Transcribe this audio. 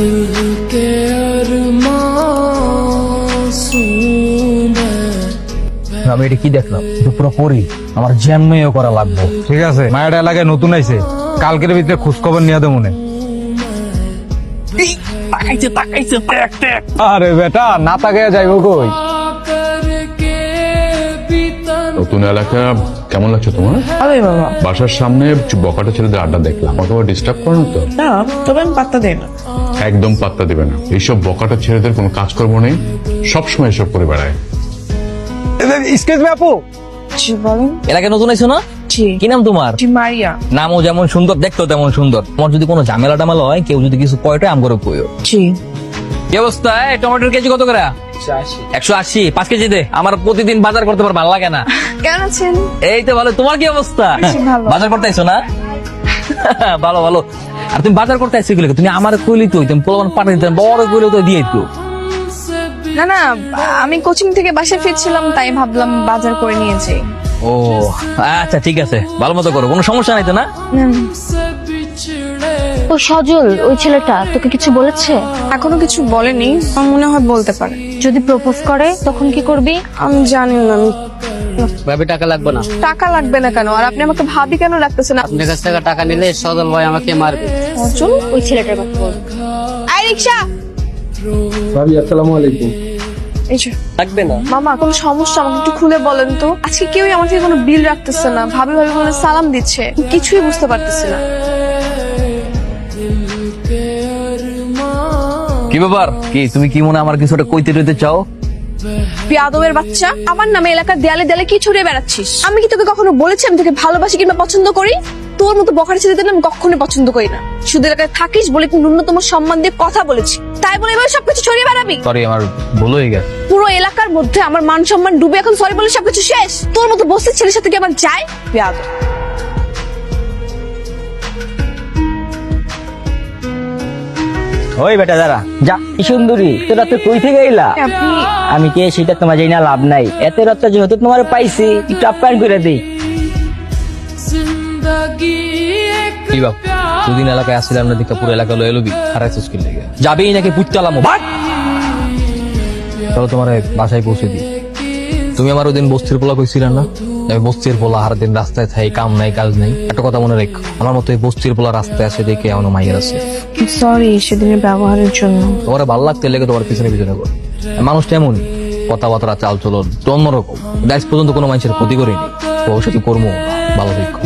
दिल के अरमासूम है আমি এটা কি দেখলাম এটা পুরো পরি আমার জ্যানমেও করা লাগবে ঠিক আছে মায়ের এলাকায় নতুন আইছে কালকের ভিতরে খোঁজ খবর নিয়ে দেবো মনে তাকাইছে তাকাইছে ট্যাক ট্যাক আরে বেটা না তাকে যাইব কই करके भी तन নতুন এলাকা কেমন লাগছে তোমার? ভালোই বাবা। বাসার সামনে বকাটা ছেলেদের আড্ডা দেখলাম। আমাকে আবার ডিস্টার্ব করো না তো? না তবে আমি পাত্তা দেই না। একদম পাত্তা দিবে না। এইসব বকাটা ছেলেদের কোনো কাজকর্ম নেই। সবসময় এসব করে বেড়ায়। এক্সকিউজ মি আপু। জি বলেন। এলাকায় নতুন আইছো না? কি নাম তোমার? মারিয়া। নামও যেমন সুন্দর দেখতেও তেমন সুন্দর। তোমার যদি কোনো ঝামেলা টামেলা হয় কেউ যদি কিছু কয়টা আম করে কইও। জি। কি অবস্থা? টমেটোর কেজি কত করে? আমি কোচিং থেকে বাসায় ফিরছিলাম তাই ভাবলাম বাজার করে নিয়েছি ও আচ্ছা ঠিক আছে। ভালো মতো করো কোনো সমস্যা নাই তো না? সজল ওই ছেলেটা তোকে কিছু বলেছে? এখনও কিছু বলেনি মনে হয় বলতে পারে। যদি প্রপোজ করে তখন কি করবি? আমি জানি না আমি ভাবি টাকা লাগবে না। টাকা লাগবে না কেন? আর আপনি আমাকে ভাবি কেন রাখতেছেন আপনার কাছ থেকে টাকা নিলে সদল ভাই আমাকে মারবে। চল ওই ছেলেটার কথা বল। আই রিক্সা! ভাবি আসসালামু আলাইকুম। এই লাগবে না। মামা কোনো সমস্যা? আমাকে একটু খুলে বলেন তো। আজকে কেউই আমার থেকে কোনো বিল রাখতেছে না। ভাবি ভাবি বলে সালাম দিচ্ছে। কিছুই বুঝতে পারতেছি না। কি ব্যাপার? কি তুমি কি মনে আমার কিছু একটা কইতে টইতে চাও? পেয়াদবের বাচ্চা? আমার নামে এলাকার দেয়ালে দেয়ালে কি ছড়িয়ে বেড়াচ্ছিস? আমি কি তোকে কখনো বলেছি আমি তোকে ভালোবাসি কিংবা পছন্দ করি? তোর মতো বকার ছেলেদের আমি কখনোই পছন্দ করি না। শুধু এলাকায় থাকিস বলে একটু ন্যূনতম সম্মান দিয়ে কথা বলেছি। তাই বলে এবার সবকিছু ছড়িয়ে বেড়াবি? সরি আমার ভুল হয়ে গেছে। পুরো এলাকার মধ্যে আমার মান সম্মান ডুবে এখন সরি বলে সবকিছু শেষ। তোর মতো বস্তির ছেলের সাথে কি আমার যায়? পেয়াদব ওই বেটা দাঁড়া। যা কি সুন্দরী তো রাতে কই থেকে আইলা আমি কে সেটা তোমার জানি না লাভ নাই। এত রাতে যেহেতু তোমার পাইছি একটু আপ্যায়ন করে দিই কি দুদিন এলাকায় আসছিলাম না দেখা পুরো এলাকা লয়ে লবি হারাই সুস্কিল লেগে যাবেই নাকি পুটতালাম চলো তোমার বাসায় পৌঁছে দিই। তুমি আমার ওই দিন বস্তির পোলা কইছিলে না? আমি বস্তির পোলা আর দিন রাস্তায় থাই কাম নাই কাজ নাই। একটা কথা মনে রেখ আমার মতো এই বস্তির পোলা রাস্তায় আসে দেখে আমার মাইয়ের আছে। সরি সেদিনের ব্যবহারের জন্য। তোমার ভালো লাগতে লেগে তোমার পিছনে পিছনে মানুষ মানুষটা এমনই কথাবার্তা চাল চলন অন্যরকম দেশ পর্যন্ত কোনো মানুষের ক্ষতি করিনি। ভবিষ্যতে কর্ম ভালো দেখো